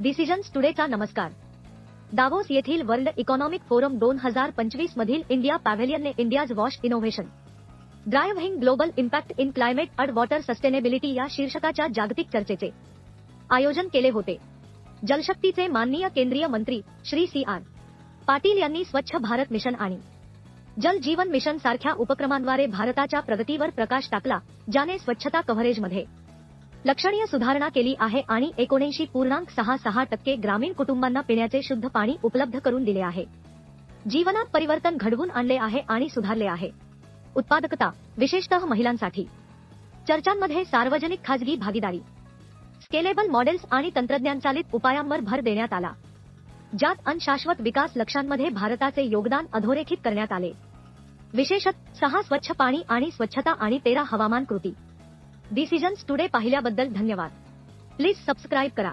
Decisions टुडेचा नमस्कार. Davos येथील world economic forum दोन हजार पंचवीस मधील India पॅव्हेलियनने India's wash innovation. Driving global impact in climate and water sustainability या शीर्षकाच्या जागतिक चर्चेचे आयोजन केले होते. जलशक्तीचे माननीय केंद्रीय मंत्री श्री सी आर. पाटील यांनी स्वच्छ भारत मिशन आणि जल जीवन मिशन सारख्या उपक्रमांद्वारे भारताच्या प्रगतीवर प्रकाश टाकला ज्याने स्वच्छता कव्हरेजमध्ये लक्षणीय सुधारणा केली आहे आणि एकोणऐंशी पूर्णांक सहा सहा टक्के ग्रामीण कुटुंबांना पिण्याचे शुद्ध पाणी उपलब्ध करून दिले आहे. जीवनात परिवर्तन घडवून आणले आहे आणि सुधारले आहे. उत्पादकता विशेषतः महिलांसाठी. चर्चांमध्ये सार्वजनिक खाजगी भागीदारी. स्केलेबल मॉडेल्स आणि तंत्रज्ञान चालित उपायांवर भर देण्यात आला. ज्यात अनशाश्वत विकास लक्ष्यांमध्ये भारताचे योगदान अधोरेखित करण्यात आले. विशेषत सहा स्वच्छ पाणी आणि स्वच्छता आणि तेरा हवामान कृती. डिसिजन्स टुडे पाहिल्याबद्दल धन्यवाद. प्लीज सबस्क्राईब करा.